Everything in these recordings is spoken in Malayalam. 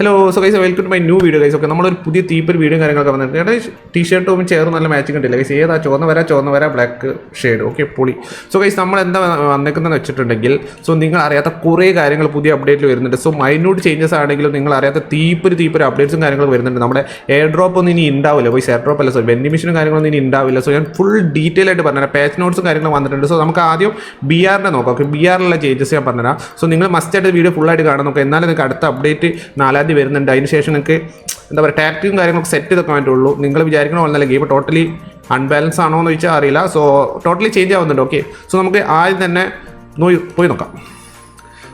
Hello so guys welcome to my new video guys okay നമ്മളൊരു പുതിയ തീപ്പൊരു വീഡിയോ കാര്യങ്ങളൊക്കെ വന്നിട്ടുണ്ട്. ടീ ഷർട്ടും ചേർന്ന് നല്ല മാച്ചിങ് കണ്ടില്ല ഗൈസ് ഏതാ ചുവന്ന വര ചുവന്ന വര ബ്ലാക്ക് ഷെയ്ഡ് ഓക്കെ പൊളി. സോ ഗൈസ് നമ്മൾ എന്താ വന്നേക്കുന്നതെന്ന് വെച്ചിട്ടുണ്ടെങ്കിൽ സോ നിങ്ങൾ അറിയാത്ത കുറേ കാര്യങ്ങൾ പുതിയ അപ്ഡേറ്റിൽ വരുന്നുണ്ട്. സോ മൈന്യൂട്ട് ചേഞ്ചസ് ആണെങ്കിലും നിങ്ങൾ അറിയാത്ത തീപ്പൊരു തീപ്പൊരു അപ്ഡേറ്റ്സും കാര്യങ്ങളും വരുന്നുണ്ട്. നമ്മുടെ എയർ ഡ്രോപ്പ് ഒന്നും ഇനി ഉണ്ടാവില്ല പോയി എയർ ഡ്രോപ്പ് അല്ല സോ വെൻഡിമിഷനും കാര്യങ്ങളൊന്നും ഇനി ഉണ്ടാവില്ല സോ ഞാൻ ഫുൾ ഡീറ്റെയിൽ ആയിട്ട് പറഞ്ഞുതരാം. പാച്ച് നോട്ട്സും കാര്യങ്ങളും വന്നിട്ടുണ്ട്. സോ നമുക്ക് ആദ്യം ബി ആറിനെ നോക്കാം. ഓക്കെ ബി ആറിലുള്ള ചേഞ്ചസ് ഞാൻ പറഞ്ഞുതരാം. സോ നിങ്ങൾ മസ്റ്റ് ആയിട്ട് വീഡിയോ ഫുൾ ആയിട്ട് കാണാൻ നോക്കാം എന്നാലും നിങ്ങൾക്ക് അടുത്ത അപ്ഡേറ്റ് നാലാം തീയതി വരുന്നുണ്ട്. അതിന് ശേഷം നിങ്ങൾക്ക് എന്താ പറയുക ടാക്റ്റിക്കും കാര്യങ്ങളൊക്കെ സെറ്റ് ചെയ്തൊക്കെ വേണ്ടുള്ളൂ നിങ്ങൾ വിചാരിക്കണ പോലെ ഗെയിം ടോട്ടലി അൺബാലൻസ് ആണോ എന്ന് ചോദിച്ചാൽ അറിയില്ല. സോ ടോട്ടലി ചേഞ്ച് ആവുന്നുണ്ട്. ഓക്കെ സോ നമുക്ക് ആദ്യം തന്നെ നോയി പോയി നോക്കാം.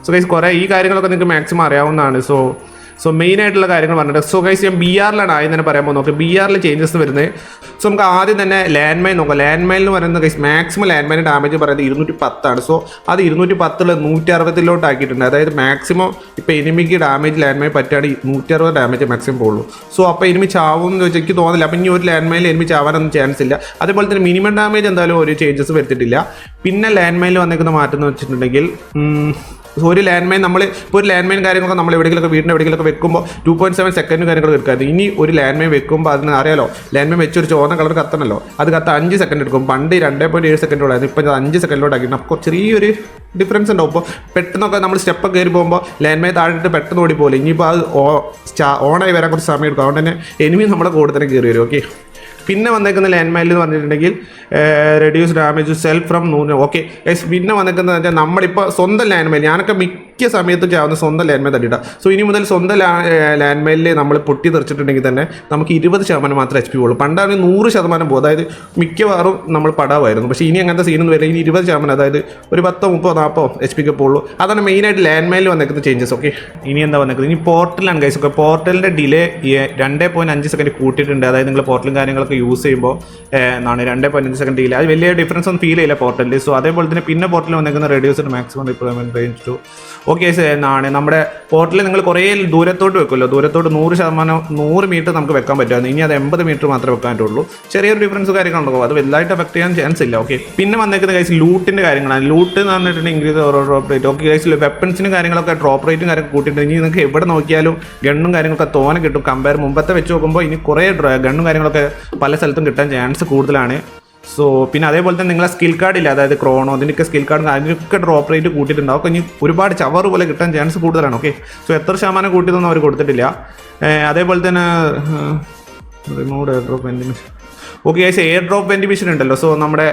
സോ ഗൈസ് കുറേ ഈ കാര്യങ്ങളൊക്കെ നിങ്ങൾക്ക് മാക്സിമം അറിയാവുന്നതാണ്. സോ സോ മെയിൻ ആയിട്ടുള്ള കാര്യങ്ങൾ പറഞ്ഞിട്ട്. സോ ഗൈസ് ഞാൻ ബി ആറിലാണ് ആദ്യം തന്നെ പറയാൻ പോകുന്നത്. ഓക്കെ ബി ആറിൽ ചേഞ്ചസ് വരുന്നത്. സോ നമുക്ക് ആദ്യം തന്നെ ലാൻഡ് മൈൻ നോക്കാം. ലാൻഡ് മൈൻ എന്ന് പറയുന്നത് guys maximum land mine damage പറയുന്നത് ഇരുന്നൂറ്റി പത്താണ് സോ അത് ഇരുന്നൂറ്റി പത്തിൽ നൂറ്റി അറുപതിലോട്ട് ആക്കിയിട്ടുണ്ട്. അതായത് മാക്സിമം ഇപ്പോൾ എനിമിക്ക് ഡാമേജ് ലാൻഡ് മൈൻ പറ്റുകയാണെങ്കിൽ നൂറ്റി അറുപത് ഡാമേജ് മാക്സിമം പോകുള്ളൂ സോ അപ്പോൾ എനിമി ചാവും എന്ന് ചോദിച്ചാൽ എനിക്ക് തോന്നില്ല അപ്പം ഇനി ഒരു ലാൻഡ് മൈനിൽ എനിമി ചാവാനൊന്നും ചാൻസ് ഇല്ല. അതേപോലെ തന്നെ മിനിമം ഡാമേജ് എന്തായാലും ഒരു ചേഞ്ചസ് വരുത്തിയിട്ടില്ല പിന്നെ ലാൻഡ് മൈനിൽ വന്നേക്കുന്ന മാറ്റം എന്ന് വെച്ചിട്ടുണ്ടെങ്കിൽ ഒരു ലാൻഡ് മൈൻ നമ്മൾ ഇപ്പോൾ ഒരു ലാൻഡ് മൈൻ കാര്യങ്ങളൊക്കെ നമ്മൾ എവിടെയെങ്കിലൊക്കെ വീടിന്റെ എവിടെയെങ്കിലൊക്കെ വെക്കുമ്പോൾ ടു പോയിന്റ് സെവൻ സെക്കൻഡ് കാര്യങ്ങളൊക്കെ എടുക്കാറ് ഇനി ഒരു ലാൻഡ് മൈൻ വെക്കുമ്പോൾ അതിന് അറിയാലോ ലാൻഡ് മൈൻ വെച്ച് ഒരു ചുവന്ന കളർ കത്തണല്ലോ. അത് കത്ത് അഞ്ച് സെക്കൻഡ് എടുക്കും. പണ്ട് രണ്ടേ പോയിന്റ് ഏഴ് സെക്കൻഡോളായിരുന്നു ഇപ്പം ഇപ്പോൾ അഞ്ച് സെക്കൻഡിലോട്ട് ആക്കിയിട്ട് അപ്പോൾ ചെറിയൊരു ഡിഫറൻസ് ഉണ്ടാവും. ഇപ്പോൾ പെട്ടെന്നൊക്കെ നമ്മൾ സ്റ്റെപ്പ് കയറി പോകുമ്പോൾ ലാൻഡ് മൈൻ താഴെട്ട് പെട്ടെന്ന് ഓടി പോകില്ല ഇനിയിപ്പോൾ അത് ഓണായി വരാൻ കുറച്ച് സമയം എടുക്കും. അതുകൊണ്ട് തന്നെ എനിമി നമ്മുടെ കൂടെ തന്നെ കയറി വരും. ഓക്കെ പിന്നെ വന്നേക്കുന്ന ലാൻഡ് മൈൽ എന്ന് പറഞ്ഞിട്ടുണ്ടെങ്കിൽ റെഡ്യൂസ് ഡാമേജ് സെൽഫ് ഫ്രം നൂറ് ഓക്കെ പിന്നെ വന്നേക്കുന്നത് നമ്മളിപ്പോൾ സ്വന്തം ലാൻഡ് മൈൽ ഞാനൊക്കെ മിക്ക സമയത്തും ചാവുന്ന സ്വന്തം ലാൻഡ് മെയിൽ സോ ഇനി മുതൽ സ്വന്തം ലാൻഡ് മെയിലിൽ നമ്മൾ പൊട്ടി തെറിച്ചിട്ടുണ്ടെങ്കിൽ തന്നെ നമുക്ക് ഇരുപത് ശതമാനം മാത്രമേ എച്ച് പി ഉള്ളൂ. പണ്ടാണെങ്കിൽ നൂറ് ശതമാനം പോകും അതായത് മിക്കവാറും നമ്മൾ പടാവായിരുന്നു. പക്ഷേ ഇനി അങ്ങനത്തെ സീനൊന്നും വരില്ല. ഇനി ഇരുപത് ശതമാനം അതായത് ഒരു പത്തോ മുപ്പോ നാൽപ്പോ എച്ച് പിക്ക് പോകുള്ളൂ അതാണ് മെയിനായിട്ട് ലാൻഡ് മെയിൽ വന്നേക്കുന്ന ചേഞ്ചസ് ഓക്കെ ഇനി എന്താ വന്നേക്കുന്നത്? ഇനി പോർട്ടലാണ് കൈസ് ഒക്കെ പോർട്ടലിന്റെ ഡിലേ രണ്ട് പോയിന്റ് അഞ്ച് സെക്കൻഡ് കൂട്ടിയിട്ടുണ്ട്. അതായത് നിങ്ങൾ പോർട്ടലും കാര്യങ്ങളൊക്കെ യൂസ് ചെയ്യുമ്പോൾ എന്നാണ് രണ്ട് പോയിന്റ് അഞ്ച് സെക്കൻഡ് ഡിലേ അത് വലിയ ഡിഫറൻസ് ഒന്നും ഫീൽ ചെയ്യില്ല പോർട്ടലിൽ സോ അതേപോലെ തന്നെ പിന്നെ പോർട്ടലിൽ വന്നേക്കുന്ന റേഡിയോസിന്റെ maximum deployment range two okay എന്നാണ്. നമ്മുടെ പോർട്ടലിൽ നിങ്ങൾ കുറേ ദൂരത്തോട്ട് വെക്കുമല്ലോ. ദൂരത്തോട്ട് നൂറ് ശതമാനം നൂറ് മീറ്റർ നമുക്ക് വെക്കാൻ പറ്റുമായിരുന്നു. ഇനി അത് എൺപത് മീറ്റർ മാത്രമേ വെക്കാൻ പറ്റുള്ളൂ ചെറിയൊരു ഡിഫറൻസ് കാര്യങ്ങളുണ്ടാവും അത് വലുതായിട്ട് എഫക്ട് ചെയ്യാൻ ചാൻസ് ഇല്ല. ഓക്കെ പിന്നെ വന്നേക്കുന്ന കൈസ് ലൂട്ടിന്റെ കാര്യങ്ങളാണ്. ലൂട്ട് എന്ന് പറഞ്ഞിട്ടുണ്ടെങ്കിൽ ഇൻക്രീസ് ഓരോ ഡ്രോപ്പ് റേറ്റ് ഓക്കെ കൈസിൽ വെപ്പൺസിനും കാര്യങ്ങളൊക്കെ ഡ്രോപ്പ് റേറ്റും കാര്യങ്ങൾ കൂട്ടിയിട്ട് ഇനി നിങ്ങൾക്ക് എവിടെ നോക്കിയാലും ഗണ്ണും കാര്യങ്ങളൊക്കെ തോനെ കിട്ടും. കമ്പയർ മുമ്പത്തെ വെച്ച് നോക്കുമ്പോൾ ഇനി കുറേ ഗണ്ണും കാര്യങ്ങളൊക്കെ പല സ്ഥലത്തും കിട്ടാൻ ചാൻസ് കൂടുതലാണ്. സോ പിന്നെ അതേപോലെ തന്നെ നിങ്ങളെ സ്കിൽ കാർഡ് ഇല്ല? അതായത് ക്രോണോ അതിന്റെയൊക്കെ സ്കിൽ കാർഡ് അതിനൊക്കെ ഡ്രോപ്പ് റേറ്റ് കൂട്ടിയിട്ടുണ്ടാവും അപ്പോൾ ഇനി ഒരുപാട് ചവർ പോലെ കിട്ടാൻ ചാൻസ് കൂടുതലാണ് ഓക്കെ സോ എത്ര ശതമാനം കൂട്ടിയതൊന്നും അവർ കൊടുത്തിട്ടില്ല. അതേപോലെ തന്നെ remove air drop vending machine okay guys air drop vending machine ഉണ്ടല്ലോ. സോ നമ്മുടെ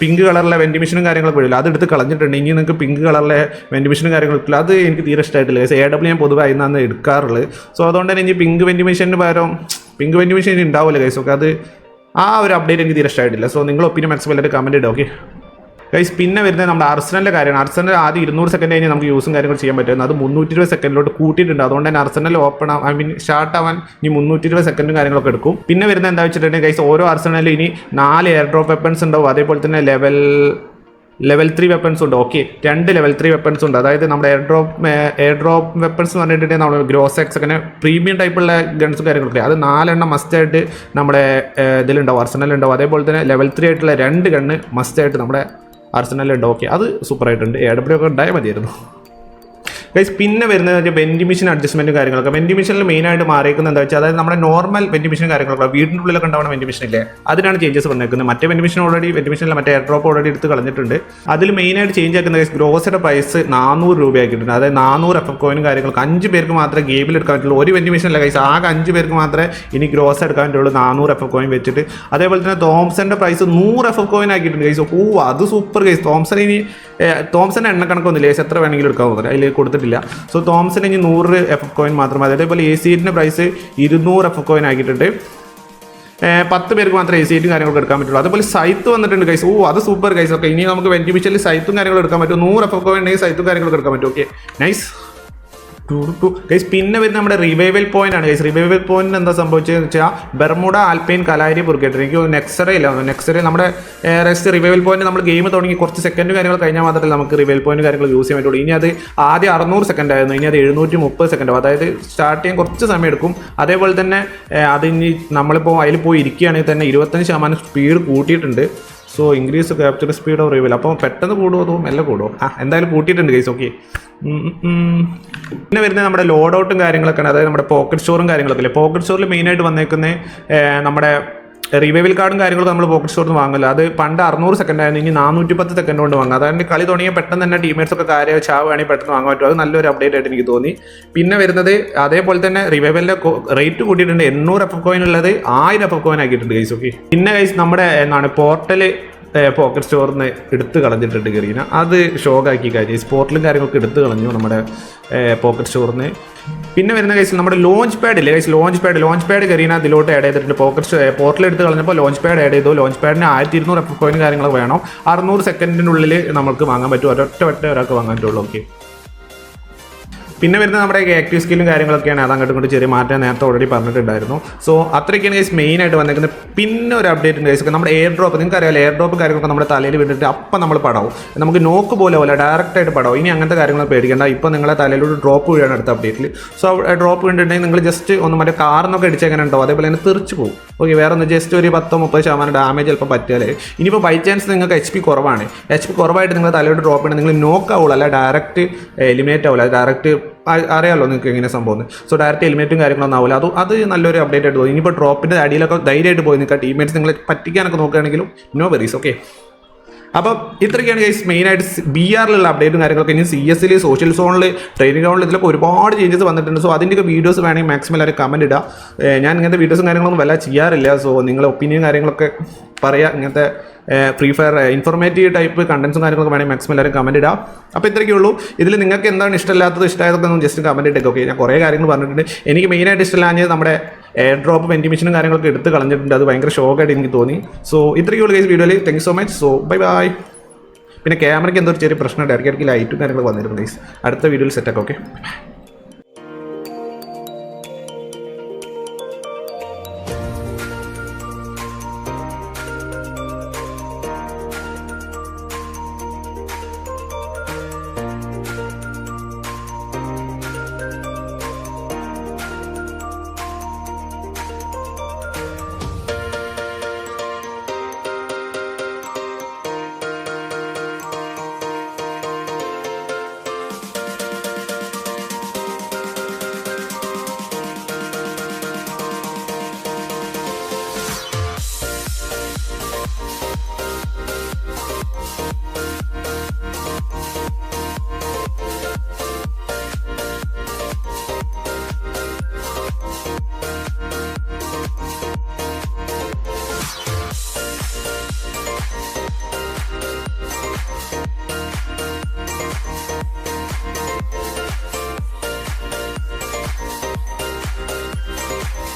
പിങ്ക് കളറിലെ വെന്റിമിഷനും കാര്യങ്ങളൊക്കെ വരില്ല? അതെടുത്ത് കളഞ്ഞിട്ടുണ്ട്. ഇനി നിങ്ങൾക്ക് പിങ്ക് കളറിലെ വെന്റിമിഷനും കാര്യങ്ങളും ഇല്ല അത് എനിക്ക് തീരെ ഇഷ്ടമായിട്ടില്ല എ ഡബ്ല്യൂ ഞാൻ പൊതുവെ അതിൽ എടുക്കാറുള്ളത്. സോ അതുകൊണ്ട് തന്നെ ഇനി പിങ്ക് വെന്റിമിഷന് പകരം പിങ്ക് വെന്റിമിഷൻ ഉണ്ടാവില്ല കൈസ് ഓക്കെ അത് ആ ഒരു അപ്ഡേറ്റ് എനിക്ക് തീരെ ഇഷ്ടമായിട്ടില്ല. സോ നിങ്ങൾ ഒപ്പീനിയൻ മാക്സിമം എല്ലാവരും കമന്റ് ഇടുക ഓക്കെ ഗൈസ് പിന്നെ വരുന്നത് നമ്മുടെ അർസനലിന്റെ കാര്യമാണ്. അർസനൽ ആദ്യം ഇരുന്നൂറ് സെക്കൻഡ് കഴിഞ്ഞ് നമുക്ക് യൂസും കാര്യങ്ങൾ ചെയ്യാൻ പറ്റുന്നത് അത് മുന്നൂറ്റി ഇരുപത് സെക്കൻഡിലോട്ട് കൂട്ടിയിട്ടുണ്ട്. അതുകൊണ്ട് തന്നെ അർസനൽ ഓപ്പൺ ആ ഐ മീൻ സ്റ്റാർട്ട് ആവാൻ ഇനി മുന്നൂറ്റി ഇരുപത് സെക്കൻഡും കാര്യങ്ങളൊക്കെ എടുക്കും. പിന്നെ വരുന്നത് എന്താ വെച്ചിട്ടുണ്ടെങ്കിൽ ഗൈസ് ഓരോ അർസനലിൽ ഇനി നാല് എയർ ഡ്രോപ്പ് വെപ്പൺസ് ഉണ്ടാവും. അതേപോലെ തന്നെ ലെവൽ ലെവൽ ത്രീ വെപ്പൺസ് ഉണ്ട്. ഓക്കെ രണ്ട് ലെവൽ ത്രീ വെപ്പൺസ് ഉണ്ട്. അതായത് നമ്മുടെ air drop air drop weapons എന്ന് പറഞ്ഞിട്ടുണ്ടെങ്കിൽ നമ്മൾ ഗ്രോസ് എക്സ് അങ്ങനെ പ്രീമിയം ടൈപ്പുള്ള ഗൺസും കാര്യങ്ങളൊക്കെ അത് നാലെണ്ണം മസ്റ്റായിട്ട് നമ്മുടെ ഇതിലുണ്ടാവും അർസണലുണ്ടാവും അതേപോലെ തന്നെ ലെവൽ ത്രീ ആയിട്ടുള്ള രണ്ട് ഗണ്ണ് മസ്റ്റായിട്ട് നമ്മുടെ അർസണലുണ്ടാവും ഓക്കെ അത് സൂപ്പറായിട്ടുണ്ട് എ ഡബ്ല്യു ഒക്കെ ഉണ്ടായാൽ മതിയായിരുന്നു. ഗൈസ് പിന്നെ വരുന്നത് വെച്ചാൽ വെന്റിമിഷൻ അഡ്ജസ്റ്റ്മെന്റും കാര്യങ്ങളൊക്കെ വെന്റിമിഷനിൽ മെയിനായിട്ട് മാറിയിരിക്കുന്നത് എന്താ വെച്ചാൽ അതായത് നമ്മുടെ നോർമൽ വെന്റിമിഷൻ കാര്യങ്ങളൊക്കെ വീടിന്റെ ഉള്ളിലൊക്കെ ഉണ്ടാവുന്ന വെന്റിമിഷൻ ഇല്ലേ? അതിനാണ് ചേഞ്ചസ് വന്നേക്കുന്നത്. മറ്റേ വെന്റിമിഷൻ ഓൾറെഡി വെന്റിമിഷനിൽ മറ്റേ എയർ ഡ്രോപ്പ് ഓൾറെഡി എടുത്ത് കളഞ്ഞിട്ടുണ്ട്. അതിൽ മെയിനായിട്ട് ചേഞ്ച് ആക്കുന്ന ഗൈസ് ഗ്രോസയുടെ പ്രൈസ് നാനൂറ് രൂപയാക്കിയിട്ടുണ്ട്. അതായത് നാനൂറ് എഫ് കോയിനും കാര്യങ്ങളൊക്കെ. അഞ്ച് പേർക്ക് മാത്രമേ ഗെയിമിൽ എടുക്കാൻ പറ്റുള്ളൂ. ഒരു വെന്റിമിഷനല്ല ഗൈസ് ആകെ അഞ്ച് പേർക്ക് മാത്രമേ ഇനി ഗ്രോസ് എടുക്കാൻ പറ്റുള്ളൂ നാനൂറ് എഫ് കോയിൻ വെച്ചിട്ട്. അതേപോലെ തന്നെ തോംസന്റെ പ്രൈസ് നൂറ് എഫ് കോയിൻ ആക്കിയിട്ടുണ്ട് ഗൈസ് ഓ അത് സൂപ്പർ ഗൈസ് തോംസൺ ഇനി തോംസൺ എണ്ണക്കണക്കൊന്നുമില്ല. ഏസ് എത്ര വേണമെങ്കിലും എടുക്കാൻ പോകുന്നത് അതിൽ കൊടുത്തിട്ടില്ല. സോ തോംസൺ ഇനി നൂറ് എഫ് എഫ് കോയിൻ മാത്രമേ അതേപോലെ എ സീറ്റിന്റെ പ്രൈസ് ഇരുന്നൂറ് എഫ് എഫ് കോയിൻ ആക്കിയിട്ടുണ്ട് പത്ത് പേർക്ക് മാത്രമേ എ സീറ്റും കാര്യങ്ങളൊക്കെ എടുക്കാൻ പറ്റുള്ളൂ. അതുപോലെ സൈത്ത് വന്നിട്ടുണ്ട് കൈസ് ഓ അത് സൂപ്പർ കൈസ് ഓക്കെ ഇനി നമുക്ക് വെന്റിമിഷനിൽ സൈത്തും കാര്യങ്ങളും എടുക്കാൻ പറ്റും. നൂറ് എഫ് എഫ് കോയിൻ ഉണ്ടെങ്കിൽ സൈത്തും കാര്യങ്ങളൊക്കെ എടുക്കാൻ പറ്റും. ഓക്കെ നൈസ് ഗൈസ് പിന്നെ വരുന്ന നമ്മുടെ റിവൈവൽ പോയിന്റ് ആണ്. ഗൈസ് റിവൈവൽ പോയിന്റ് എന്താ സംഭവിച്ചതെന്ന് വെച്ചാൽ ബെർമുഡ ആൽപൈൻ കലാരി പുറക്കേട്ട് എനിക്ക് നെക്സറേ ഇല്ല നെക്സറേ നമ്മുടെ റെസ്റ്റ് റിവൈവൽ പോയിന്റ് നമ്മൾ ഗെയിം തുടങ്ങി. കുറച്ച് സെക്കൻഡ് കാര്യങ്ങൾ കഴിഞ്ഞാൽ മാത്രമേ നമുക്ക് റിവൈവൽ പോയിന്റ് കാര്യങ്ങൾ യൂസ് ചെയ്യാൻ പറ്റുള്ളൂ. ഇനി അത് ആദ്യം അറുന്നൂറ് സെക്കൻഡ് ആയിരുന്നു. ഇനി അത് എഴുന്നൂറ്റി മുപ്പത് സെക്കൻഡ് അതായത് സ്റ്റാർട്ട് ചെയ്യാൻ കുറച്ച് സമയം എടുക്കും. അതേപോലെ തന്നെ അത് ഇനി നമ്മളിപ്പോൾ അതിൽ പോയി ഇരിക്കുകയാണെങ്കിൽ തന്നെ ഇരുപത്തഞ്ച് ശതമാനം സ്പീഡ് കൂട്ടിയിട്ടുണ്ട്. So increase capture speed of reveal അപ്പോൾ പെട്ടെന്ന് കൂടുമോ അതോ മെല്ലെ കൂടുമോ ആ എന്തായാലും കൂട്ടിയിട്ടുണ്ട് ഗൈസ് ഓക്കെ പിന്നെ വരുന്നത് നമ്മുടെ ലോഡ് ഔട്ടും കാര്യങ്ങളൊക്കെയാണ്. അതായത് നമ്മുടെ പോക്കറ്റ് സ്റ്റോറും കാര്യങ്ങളൊക്കെ അല്ലേ? പോക്കറ്റ് സ്റ്റോറിൽ മെയിനായിട്ട് വന്നേക്കുന്നത് നമ്മുടെ റിവൈവൽ കാർഡും കാര്യങ്ങളും നമ്മൾ പോക്കറ്റ് സ്റ്റോറിൽ വാങ്ങില്ല അത് പണ്ട് അറുന്നൂറ് സെക്കൻഡ് ആയിരുന്നു ഇനി നാനൂറ്റി പത്ത് സെക്കൻഡ് കൊണ്ട് വാങ്ങാം. അതായത് കളി തുടങ്ങിയ പെട്ടെന്ന് തന്നെ ടീമേറ്റ്സ് ഒക്കെ കാര്യം ചാവുകയാണെങ്കിൽ പെട്ടെന്ന് വാങ്ങാൻ പറ്റും. അത് നല്ലൊരു അപ്ഡേറ്റ് ആയിട്ട് എനിക്ക് തോന്നി. പിന്നെ വരുന്നത് അതേപോലെ തന്നെ റിവൈവലിന്റെ റേറ്റ് കൂട്ടിയിട്ടുണ്ട്. എണ്ണൂറ് എഫ് കോയിൻ ഉള്ളത് ആയിരം എഫ് കോയിൻ ആക്കിയിട്ടുണ്ട് ഗൈസ് ഓക്കെ പിന്നെ ഗൈസ് നമ്മുടെ എന്താണ് പോർട്ടൽ പോക്കറ്റ് സ്റ്റോറിൽ നിന്ന് എടുത്ത് കളഞ്ഞിട്ടുണ്ട് ഗറീന. അത് ഷോക്കാക്കി കാര്യം. സ്പോർട്ടിലും കാര്യങ്ങളൊക്കെ എടുത്ത് കളഞ്ഞു നമ്മുടെ പോക്കറ്റ് സ്റ്റോറിൽ നിന്ന് പിന്നെ വരുന്ന കേസിൽ നമ്മുടെ ലോഞ്ച് പാഡ് ഇല്ലേ? Case launch pad launch pad Kareena അതിലോട്ട് ആഡ് ചെയ്തിട്ടുണ്ട്. പോക്കറ്റ് പോർട്ടിൽ എടുത്ത് കളഞ്ഞപ്പോൾ ലോഞ്ച് പാഡ് ആഡ് ചെയ്തു. ലോഞ്ച് പാഡിന് ആയിരത്തി ഇരുന്നൂറ് എഫ് കോയിൻ കാര്യങ്ങൾ വേണം. അറുന്നൂറ് സെക്കൻഡിനുള്ളിൽ നമുക്ക് വാങ്ങാൻ പറ്റും. ഒരൊറ്റ ഒറ്റ ഒരാൾക്ക് വാങ്ങാൻ പറ്റുള്ളൂ. ഓക്കെ പിന്നെ വരുന്ന നമ്മുടെ ആക്റ്റീവ് സ്കില്ലും കാര്യങ്ങളൊക്കെയാണ് അത് അങ്ങോട്ടും ഇങ്ങോട്ട് ചെറിയ മാറ്റം നേരത്തെ ഓൾറെഡി പറഞ്ഞിട്ടുണ്ടായിരുന്നു. സോ അത്രയ്ക്കാണ് ഗൈസ് മെയിൻ ആയിട്ട് വന്നിരിക്കുന്നത് പിന്നെ ഒരു അപ്ഡേറ്റ് ഉണ്ട് ഗൈസ് നമ്മുടെ എയർ ഡ്രോപ്പ് നിങ്ങൾക്ക് അറിയാലോ എയർ ഡ്രോപ്പ് കാര്യങ്ങളൊക്കെ നമ്മുടെ തലയിൽ വിട്ടിട്ട് അപ്പം നമ്മൾ പടാവും. നമുക്ക് നോക്ക് പോലെ പോലെ ഡയറക്റ്റ് ആയിട്ട് പടാവും. ഇനി അങ്ങനത്തെ കാര്യങ്ങൾ പേടിക്കേണ്ട. ഇപ്പം നിങ്ങളെ തലയിലൊരു ഡ്രോപ്പ് വീഴാണ് അടുത്ത അപ്ഡേറ്റിൽ സോ ഡ്രോപ്പ് വീണിട്ടുണ്ടെങ്കിൽ നിങ്ങൾ ജസ്റ്റ് ഒന്ന് മറ്റേ കാറിനൊക്കെ അടിച്ചെങ്ങനെ ഉണ്ടാവും അതേപോലെ തന്നെ തെറിച്ച് പോകും ഓക്കെ വേറെ ഒന്ന് ജസ്റ്റ് ഒരു പത്തോ മുപ്പത് ശതമാനം ഡാമേജ് ചിലപ്പോൾ പറ്റുക ഇനിയിപ്പോൾ ബൈ ചാൻസ് നിങ്ങൾക്ക് എച്ച് പി കുറവാണ്. എച്ച് പി കുറവായിട്ട് നിങ്ങൾ തലയോട് ഡ്രോപ്പ് ചെയ്യണം. നിങ്ങൾ നോക്ക് ആവുള്ളൂ. അല്ല ഡയറക്റ്റ് എലിമിനേറ്റ് ആവില്ല ഡയറക്റ്റ് അറിയാമല്ലോ നിങ്ങൾക്ക് എങ്ങനെ സംഭവം സോ ഡയറക്റ്റ് എലിമിനേറ്റും കാര്യങ്ങളൊന്നും ആവില്ല അത് അത് നല്ലൊരു അപ്ഡേറ്റ് ആയിട്ട് തോന്നി. ഇനിയിപ്പോൾ ഡ്രോപ്പിന്റെ അടിയിലൊക്കെ ധൈര്യമായിട്ട് പോയി നിൽക്കുക. ടീമേറ്റ്സ് നിങ്ങളെ പറ്റിക്കാനൊക്കെ നോക്കുകയാണെങ്കിലും നോ വെറീസ് ഓക്കെ അപ്പം ഇത്രയൊക്കെയാണ് ഗൈസ് മെയിനായിട്ട് ബി ആറിലുള്ള അപ്ഡേറ്റും കാര്യങ്ങളൊക്കെ. ഇനി സി എസിൽ സോഷ്യൽ സോണിൽ ട്രെയിനിങ് ഗ്രൗണ്ടിൽ ഇതിലൊക്കെ ഒരുപാട് ചേഞ്ചസ് വന്നിട്ടുണ്ട്. സോ അതിന്റെയൊക്കെ വീഡിയോസ് വേണമെങ്കിൽ മാക്സിമം എല്ലാവരും കമന്റ് ഇടുക. ഞാൻ ഇങ്ങനത്തെ വീഡിയോസും കാര്യങ്ങളൊന്നും വല്ല ചെയ്യാറില്ല. സോ നിങ്ങളുടെ ഒപ്പീനിയൻ കാര്യങ്ങളൊക്കെ പറയുക ഇങ്ങനത്തെ ഫ്രീ ഫയർ ഇൻഫോർമേറ്റീവ് ടൈപ്പ് കണ്ടൻസും കാര്യങ്ങളൊക്കെ വേണമെങ്കിൽ മാക്സിമം എല്ലാവരും കമന്റ് ഇടാം അപ്പോൾ ഇത്രയൊക്കെ ഉള്ളൂ. ഇതിൽ നിങ്ങൾക്ക് എന്താണ് ഇഷ്ടമില്ലാത്തത് ഇഷ്ടമായതൊക്കെ ഒന്ന് ജസ്റ്റ് കമന്റ് ഇട്ടേക്ക് ഓക്കെ ഞാൻ കുറേ കാര്യങ്ങൾ പറഞ്ഞിട്ടുണ്ട്. എനിക്ക് മെയിനായിട്ട് ഇഷ്ടമില്ലാഞ്ഞത് നമ്മുടെ എയർ ഡ്രോപ്പ് വെന്റിമേഷനും കാര്യങ്ങളൊക്കെ എടുത്ത് കളഞ്ഞിട്ടുണ്ട്. അത് ഭയങ്കര ഷോക്കായിട്ട് എനിക്ക് തോന്നി. സോ ഇത്രയൊക്കെ ഉള്ളൂ ഗൈസ് വീഡിയോയിൽ thank so much so bye bye പിന്നെ ക്യാമറയ്ക്ക് എന്തോ ഒരു ചെറിയ പ്രശ്നമുണ്ട്. ഇടയ്ക്കിടയ്ക്ക് ലൈറ്റും കാര്യങ്ങളൊക്കെ വന്നിരുന്നു ഗൈസ് അടുത്ത വീഡിയോയിൽ സെറ്റാക്കാം ഓക്കെ